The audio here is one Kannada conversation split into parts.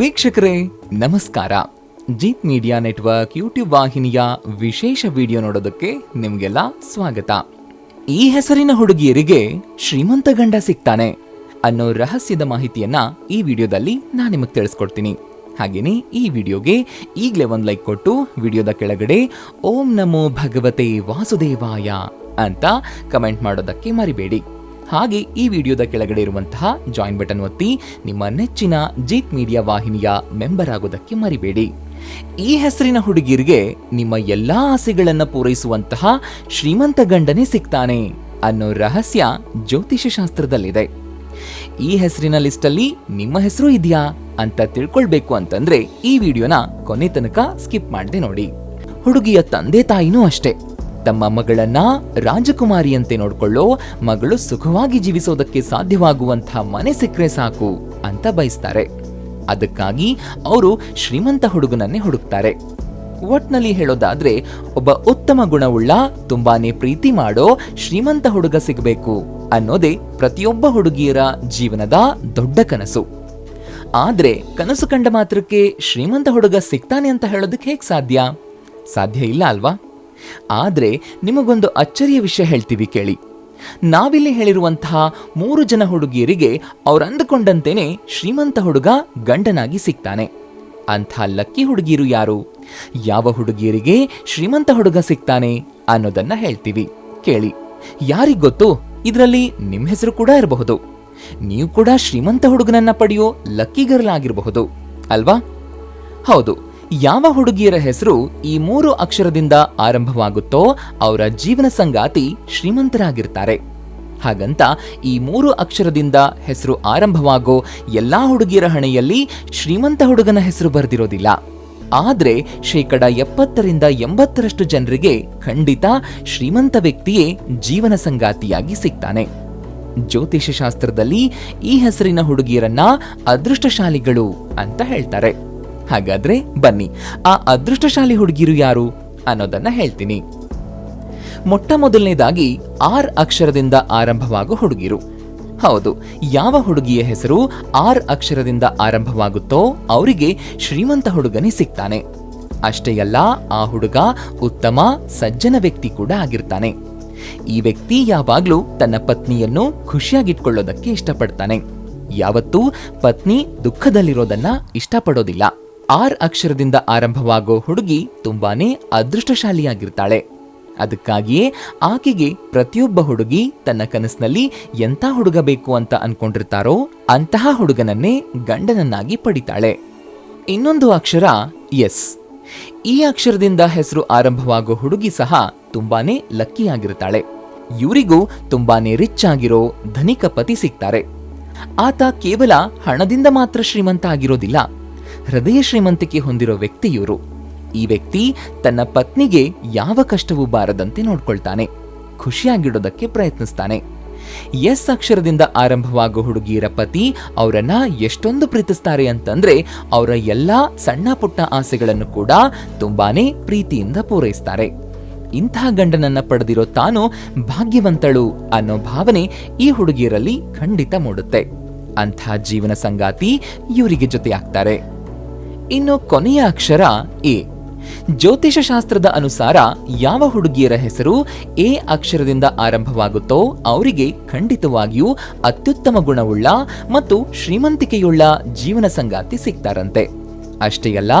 ವೀಕ್ಷಕರೇ, ನಮಸ್ಕಾರ. ಜೀತ್ ಮೀಡಿಯಾ ನೆಟ್ವರ್ಕ್ ಯೂಟ್ಯೂಬ್ ವಾಹಿನಿಯ ವಿಶೇಷ ವಿಡಿಯೋ ನೋಡೋದಕ್ಕೆ ನಿಮಗೆಲ್ಲ ಸ್ವಾಗತ. ಈ ಹೆಸರಿನ ಹುಡುಗಿಯರಿಗೆ ಶ್ರೀಮಂತ ಗಂಡ ಸಿಗ್ತಾನೆ ಅನ್ನೋ ರಹಸ್ಯದ ಮಾಹಿತಿಯನ್ನ ಈ ವಿಡಿಯೋದಲ್ಲಿ ನಾನು ನಿಮಗೆ ತಿಳಿಸ್ಕೊಡ್ತೀನಿ. ಹಾಗೇನೆ ಈ ವಿಡಿಯೋಗೆ ಈಗಲೇ ಒಂದು ಲೈಕ್ ಕೊಟ್ಟು ವಿಡಿಯೋದ ಕೆಳಗಡೆ ಓಂ ನಮೋ ಭಗವತೆ ವಾಸುದೇವಾಯ ಅಂತ ಕಮೆಂಟ್ ಮಾಡೋದಕ್ಕೆ ಮರಿಬೇಡಿ. ಹಾಗೆ ಈ ವಿಡಿಯೋದ ಕೆಳಗಡೆ ಇರುವಂತಹ ಜಾಯಿನ್ ಬಟನ್ ಒತ್ತಿ ನಿಮ್ಮ ನೆಚ್ಚಿನ ಜೀತ್ ಮೀಡಿಯಾ ವಾಹಿನಿಯ ಮೆಂಬರ್ ಆಗೋದಕ್ಕೆ ಮರಿಬೇಡಿ. ಈ ಹೆಸರಿನ ಹುಡುಗಿರಿಗೆ ನಿಮ್ಮ ಎಲ್ಲಾ ಆಸೆಗಳನ್ನು ಪೂರೈಸುವಂತಹ ಶ್ರೀಮಂತ ಗಂಡನೇ ಸಿಗ್ತಾನೆ ಅನ್ನೋ ರಹಸ್ಯ ಜ್ಯೋತಿಷ ಶಾಸ್ತ್ರದಲ್ಲಿದೆ ಈ ಹೆಸರಿನ ಲಿಸ್ಟಲ್ಲಿ ನಿಮ್ಮ ಹೆಸರು ಇದೆಯಾ ಅಂತ ತಿಳ್ಕೊಳ್ಬೇಕು ಅಂತಂದ್ರೆ ಈ ವಿಡಿಯೋನ ಕೊನೆ ತನಕ ಸ್ಕಿಪ್ ಮಾಡದೆ ನೋಡಿ. ಹುಡುಗಿಯ ತಂದೆ ತಾಯಿನೂ ಅಷ್ಟೇ. ತಮ್ಮ ಮಗಳನ್ನ ರಾಜಕುಮಾರಿಯಂತೆ ನೋಡ್ಕೊಳ್ಳೋ, ಮಗಳು ಸುಖವಾಗಿ ಜೀವಿಸೋದಕ್ಕೆ ಸಾಧ್ಯವಾಗುವಂತಹ ಮನೆ ಸಿಕ್ಕರೆ ಸಾಕು ಅಂತ ಬಯಸ್ತಾರೆ. ಅದಕ್ಕಾಗಿ ಅವರು ಶ್ರೀಮಂತ ಹುಡುಗನನ್ನೇ ಹುಡುಕ್ತಾರೆ. ಒಟ್ನಲ್ಲಿ ಹೇಳೋದಾದ್ರೆ, ಒಬ್ಬ ಉತ್ತಮ ಗುಣವುಳ್ಳ, ತುಂಬಾನೇ ಪ್ರೀತಿ ಮಾಡೋ ಶ್ರೀಮಂತ ಹುಡುಗ ಸಿಗಬೇಕು ಅನ್ನೋದೇ ಪ್ರತಿಯೊಬ್ಬ ಹುಡುಗಿಯರ ಜೀವನದ ದೊಡ್ಡ ಕನಸು. ಆದ್ರೆ ಕನಸು ಕಂಡ ಮಾತ್ರಕ್ಕೆ ಶ್ರೀಮಂತ ಹುಡುಗ ಸಿಗ್ತಾನೆ ಅಂತ ಹೇಳೋದಕ್ಕೆ ಹೇಗೆ ಸಾಧ್ಯ? ಸಾಧ್ಯ ಇಲ್ಲ ಅಲ್ವಾ? ಆದ್ರೆ ನಿಮಗೊಂದು ಅಚ್ಚರಿಯ ವಿಷಯ ಹೇಳ್ತೀವಿ ಕೇಳಿ. ನಾವಿಲ್ಲಿ ಹೇಳಿರುವಂತಹ ಮೂರು ಜನ ಹುಡುಗಿಯರಿಗೆ ಅವ್ರು ಅಂದುಕೊಂಡಂತೆಯೇ ಶ್ರೀಮಂತ ಹುಡುಗ ಗಂಡನಾಗಿ ಸಿಗ್ತಾನೆ. ಅಂಥ ಲಕ್ಕಿ ಹುಡುಗಿಯರು ಯಾರು? ಯಾವ ಹುಡುಗಿಯರಿಗೆ ಶ್ರೀಮಂತ ಹುಡುಗ ಸಿಗ್ತಾನೆ ಅನ್ನೋದನ್ನ ಹೇಳ್ತೀವಿ. ಕೇಳಿ. ಯಾರಿಗೊತ್ತು ಇದರಲ್ಲಿ ನಿಮ್ಮ ಹೆಸರು ಕೂಡ ಇರಬಹುದು. ನೀವು ಕೂಡ ಶ್ರೀಮಂತ ಹುಡುಗನನ್ನ ಪಡೆಯೋ ಲಕ್ಕಿ ಗರ್ಲ್ ಆಗಿರಬಹುದು. ಅಲ್ವಾ? ಹೌದು. ಯಾವ ಹುಡುಗಿಯರ ಹೆಸರು ಈ ಮೂರು ಅಕ್ಷರದಿಂದ ಆರಂಭವಾಗುತ್ತೋ ಅವರ ಜೀವನ ಸಂಗಾತಿ ಶ್ರೀಮಂತರಾಗಿರ್ತಾರೆ. ಹಾಗಂತ ಈ ಮೂರು ಅಕ್ಷರದಿಂದ ಹೆಸರು ಆರಂಭವಾಗೋ ಎಲ್ಲಾ ಹುಡುಗಿಯರ ಹಣೆಯಲ್ಲಿ ಶ್ರೀಮಂತ ಹುಡುಗನ ಹೆಸರು ಬರೆದಿರೋದಿಲ್ಲ. ಆದ್ರೆ ಶೇಕಡ ಎಪ್ಪತ್ತರಿಂದ ಎಂಬತ್ತರಷ್ಟು ಜನರಿಗೆ ಖಂಡಿತ ಶ್ರೀಮಂತ ವ್ಯಕ್ತಿಯೇ ಜೀವನ ಸಂಗಾತಿಯಾಗಿ ಸಿಗ್ತಾನೆ. ಜ್ಯೋತಿಷ ಶಾಸ್ತ್ರದಲ್ಲಿ ಈ ಹೆಸರಿನ ಹುಡುಗಿಯರನ್ನ ಅದೃಷ್ಟಶಾಲಿಗಳು ಅಂತ ಹೇಳ್ತಾರೆ. ಹಾಗಾದ್ರೆ ಬನ್ನಿ, ಆ ಅದೃಷ್ಟಶಾಲಿ ಹುಡುಗಿರು ಯಾರು ಅನ್ನೋದನ್ನ ಹೇಳ್ತೀನಿ. ಮೊಟ್ಟ ಮೊದಲನೇದಾಗಿ ಆರ್ ಅಕ್ಷರದಿಂದ ಆರಂಭವಾಗೋ ಹುಡುಗಿರು. ಹೌದು, ಯಾವ ಹುಡುಗಿಯ ಹೆಸರು ಆರ್ ಅಕ್ಷರದಿಂದ ಆರಂಭವಾಗುತ್ತೋ ಅವರಿಗೆ ಶ್ರೀಮಂತ ಹುಡುಗನೇ ಸಿಗ್ತಾನೆ. ಅಷ್ಟೇ ಅಲ್ಲ, ಆ ಹುಡುಗ ಉತ್ತಮ, ಸಜ್ಜನ ವ್ಯಕ್ತಿ ಕೂಡ ಆಗಿರ್ತಾನೆ. ಈ ವ್ಯಕ್ತಿ ಯಾವಾಗ್ಲೂ ತನ್ನ ಪತ್ನಿಯನ್ನು ಖುಷಿಯಾಗಿಟ್ಕೊಳ್ಳೋದಕ್ಕೆ ಇಷ್ಟಪಡ್ತಾನೆ. ಯಾವತ್ತೂ ಪತ್ನಿ ದುಃಖದಲ್ಲಿರೋದನ್ನ ಇಷ್ಟಪಡೋದಿಲ್ಲ. ಆರ್ ಅಕ್ಷರದಿಂದ ಆರಂಭವಾಗೋ ಹುಡುಗಿ ತುಂಬಾನೇ ಅದೃಷ್ಟಶಾಲಿಯಾಗಿರ್ತಾಳೆ. ಅದಕ್ಕಾಗಿಯೇ ಆಕೆಗೆ ಪ್ರತಿಯೊಬ್ಬ ಹುಡುಗಿ ತನ್ನ ಕನಸಿನಲ್ಲಿ ಎಂಥ ಹುಡುಗ ಬೇಕು ಅಂತ ಅನ್ಕೊಂಡಿರ್ತಾರೋ ಅಂತಹ ಹುಡುಗನನ್ನೇ ಗಂಡನನ್ನಾಗಿ ಪಡಿತಾಳೆ. ಇನ್ನೊಂದು ಅಕ್ಷರ ಎಸ್. ಈ ಅಕ್ಷರದಿಂದ ಹೆಸರು ಆರಂಭವಾಗೋ ಹುಡುಗಿ ಸಹ ತುಂಬಾನೇ ಲಕ್ಕಿಯಾಗಿರ್ತಾಳೆ. ಇವರಿಗೂ ತುಂಬಾನೇ ರಿಚ್ ಆಗಿರೋ ಧನಿಕ ಪತಿ ಸಿಗ್ತಾರೆ. ಆತ ಕೇವಲ ಹಣದಿಂದ ಮಾತ್ರ ಶ್ರೀಮಂತ ಆಗಿರೋದಿಲ್ಲ. ಹೃದಯ ಶ್ರೀಮಂತಿಕೆ ಹೊಂದಿರೋ ವ್ಯಕ್ತಿ ಇವರು. ಈ ವ್ಯಕ್ತಿ ತನ್ನ ಪತ್ನಿಗೆ ಯಾವ ಕಷ್ಟವೂ ಬಾರದಂತೆ ನೋಡ್ಕೊಳ್ತಾನೆ. ಖುಷಿಯಾಗಿಡೋದಕ್ಕೆ ಪ್ರಯತ್ನಿಸ್ತಾನೆ. ಎಸ್ ಅಕ್ಷರದಿಂದ ಆರಂಭವಾಗೋ ಹುಡುಗಿಯರ ಪತಿ ಅವರನ್ನ ಎಷ್ಟೊಂದು ಪ್ರೀತಿಸ್ತಾರೆ ಅಂತಂದ್ರೆ ಅವರ ಎಲ್ಲಾ ಸಣ್ಣ ಪುಟ್ಟ ಆಸೆಗಳನ್ನು ಕೂಡ ತುಂಬಾನೇ ಪ್ರೀತಿಯಿಂದ ಪೂರೈಸ್ತಾರೆ. ಇಂತಹ ಗಂಡನನ್ನ ಪಡೆದಿರೋ ತಾನು ಭಾಗ್ಯವಂತಳು ಅನ್ನೋ ಭಾವನೆ ಈ ಹುಡುಗಿಯರಲ್ಲಿ ಖಂಡಿತ ಮೂಡುತ್ತೆ. ಅಂಥ ಜೀವನ ಸಂಗಾತಿ ಇವರಿಗೆ ಜೊತೆಯಾಗ್ತಾರೆ. ಇನ್ನು ಕೊನೆಯ ಅಕ್ಷರ ಎ. ಜ್ಯೋತಿಷ ಶಾಸ್ತ್ರದ ಅನುಸಾರ ಯಾವ ಹುಡುಗಿಯರ ಹೆಸರು ಎ ಅಕ್ಷರದಿಂದ ಆರಂಭವಾಗುತ್ತೋ ಅವರಿಗೆ ಖಂಡಿತವಾಗಿಯೂ ಅತ್ಯುತ್ತಮ ಗುಣವುಳ್ಳ ಮತ್ತು ಶ್ರೀಮಂತಿಕೆಯುಳ್ಳ ಜೀವನ ಸಂಗಾತಿ ಸಿಗ್ತಾರಂತೆ. ಅಷ್ಟೇ ಅಲ್ಲ,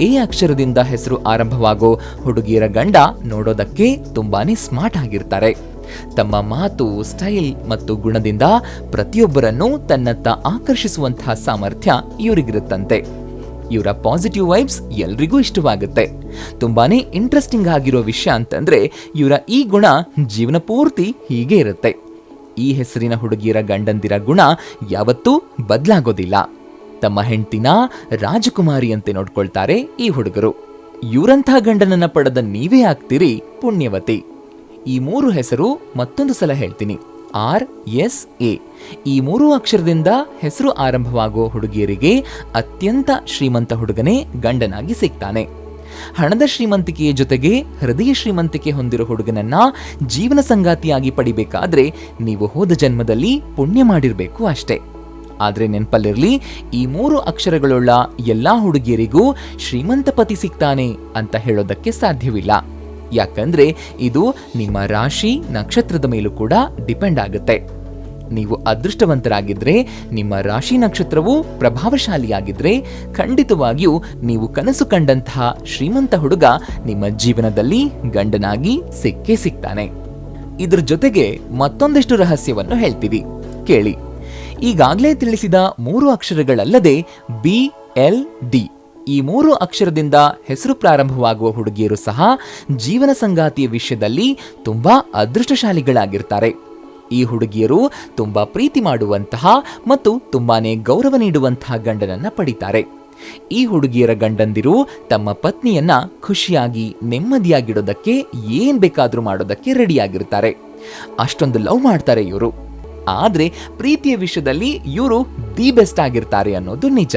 ಎ ಅಕ್ಷರದಿಂದ ಹೆಸರು ಆರಂಭವಾಗೋ ಹುಡುಗಿಯರ ಗಂಡ ನೋಡೋದಕ್ಕೆ ತುಂಬಾನೇ ಸ್ಮಾರ್ಟ್ ಆಗಿರ್ತಾರೆ. ತಮ್ಮ ಮಾತು, ಸ್ಟೈಲ್ ಮತ್ತು ಗುಣದಿಂದ ಪ್ರತಿಯೊಬ್ಬರನ್ನೂ ತನ್ನತ್ತ ಆಕರ್ಷಿಸುವಂತಹ ಸಾಮರ್ಥ್ಯ ಇವರಿಗಿರುತ್ತಂತೆ. ಇವರ ಪಾಸಿಟಿವ್ ವೈಬ್ಸ್ ಎಲ್ರಿಗೂ ಇಷ್ಟವಾಗುತ್ತೆ. ತುಂಬಾನೇ ಇಂಟ್ರೆಸ್ಟಿಂಗ್ ಆಗಿರೋ ವಿಷಯ ಅಂತಂದ್ರೆ ಇವರ ಈ ಗುಣ ಜೀವನ ಪೂರ್ತಿ ಹೀಗೆ ಇರುತ್ತೆ. ಈ ಹೆಸರಿನ ಹುಡುಗಿಯರ ಗಂಡಂದಿರ ಗುಣ ಯಾವತ್ತೂ ಬದಲಾಗೋದಿಲ್ಲ. ತಮ್ಮ ಹೆಂಡತಿನ ರಾಜಕುಮಾರಿಯಂತೆ ನೋಡ್ಕೊಳ್ತಾರೆ ಈ ಹುಡುಗರು. ಇವರಂಥ ಗಂಡನನ್ನ ಪಡೆದ ನೀವೇ ಆಗ್ತೀರಿ ಪುಣ್ಯವತಿ. ಈ ಮೂರು ಹೆಸರು ಮತ್ತೊಂದು ಸಲ ಹೇಳ್ತೀನಿ. R S A. ಈ ಮೂರು ಅಕ್ಷರದಿಂದ ಹೆಸರು ಆರಂಭವಾಗುವ ಹುಡುಗಿಯರಿಗೆ ಅತ್ಯಂತ ಶ್ರೀಮಂತ ಹುಡುಗನೇ ಗಂಡನಾಗಿ ಸಿಗ್ತಾನೆ. ಹಣದ ಶ್ರೀಮಂತಿಕೆಯ ಜೊತೆಗೆ ಹೃದಯ ಶ್ರೀಮಂತಿಕೆ ಹೊಂದಿರೋ ಹುಡುಗನನ್ನ ಜೀವನ ಸಂಗಾತಿಯಾಗಿ ಪಡಿಬೇಕಾದ್ರೆ ನೀವು ಹೋದ ಜನ್ಮದಲ್ಲಿ ಪುಣ್ಯ ಮಾಡಿರಬೇಕು ಅಷ್ಟೇ. ಆದರೆ ನೆನಪಲ್ಲಿರಲಿ, ಈ ಮೂರು ಅಕ್ಷರಗಳುಳ್ಳ ಎಲ್ಲಾ ಹುಡುಗಿಯರಿಗೂ ಶ್ರೀಮಂತ ಪತಿ ಸಿಗ್ತಾನೆ ಅಂತ ಹೇಳೋದಕ್ಕೆ ಸಾಧ್ಯವಿಲ್ಲ. ಯಾಕಂದ್ರೆ ಇದು ನಿಮ್ಮ ರಾಶಿ ನಕ್ಷತ್ರದ ಮೇಲೂ ಕೂಡ ಡಿಪೆಂಡ್ ಆಗುತ್ತೆ. ನೀವು ಅದೃಷ್ಟವಂತರಾಗಿದ್ದರೆ ನಿಮ್ಮ ರಾಶಿ ನಕ್ಷತ್ರವು ಪ್ರಭಾವಶಾಲಿಯಾಗಿದ್ದರೆ ಖಂಡಿತವಾಗಿಯೂ ನೀವು ಕನಸು ಕಂಡಂತಹ ಶ್ರೀಮಂತ ಹುಡುಗ ನಿಮ್ಮ ಜೀವನದಲ್ಲಿ ಗಂಡನಾಗಿ ಸಿಕ್ಕೇ ಸಿಗ್ತಾನೆ. ಇದ್ರ ಜೊತೆಗೆ ಮತ್ತೊಂದಿಷ್ಟು ರಹಸ್ಯವನ್ನು ಹೇಳ್ತೀವಿ. ಕೇಳಿ. ಈಗಾಗಲೇ ತಿಳಿಸಿದ ಮೂರು ಅಕ್ಷರಗಳಲ್ಲದೆ ಬಿ, ಎಲ್, ಡಿ. ಈ ಮೂರು ಅಕ್ಷರದಿಂದ ಹೆಸರು ಪ್ರಾರಂಭವಾಗುವ ಹುಡುಗಿಯರು ಸಹ ಜೀವನ ಸಂಗಾತಿಯ ವಿಷಯದಲ್ಲಿ ತುಂಬಾ ಅದೃಷ್ಟಶಾಲಿಗಳಾಗಿರ್ತಾರೆ. ಈ ಹುಡುಗಿಯರು ತುಂಬಾ ಪ್ರೀತಿ ಮಾಡುವಂತಹ ಮತ್ತು ತುಂಬಾನೇ ಗೌರವ ನೀಡುವಂತಹ ಗಂಡನನ್ನು ಪಡಿತಾರೆ. ಈ ಹುಡುಗಿಯರ ಗಂಡಂದಿರು ತಮ್ಮ ಪತ್ನಿಯನ್ನ ಖುಷಿಯಾಗಿ, ನೆಮ್ಮದಿಯಾಗಿಡೋದಕ್ಕೆ ಏನ್ ಬೇಕಾದರೂ ಮಾಡೋದಕ್ಕೆ ರೆಡಿಯಾಗಿರ್ತಾರೆ. ಅಷ್ಟೊಂದು ಲವ್ ಮಾಡ್ತಾರೆ ಇವರು. ಆದ್ರೆ ಪ್ರೀತಿಯ ವಿಷಯದಲ್ಲಿ ಇವರು ದಿ ಬೆಸ್ಟ್ ಆಗಿರ್ತಾರೆ ಅನ್ನೋದು ನಿಜ.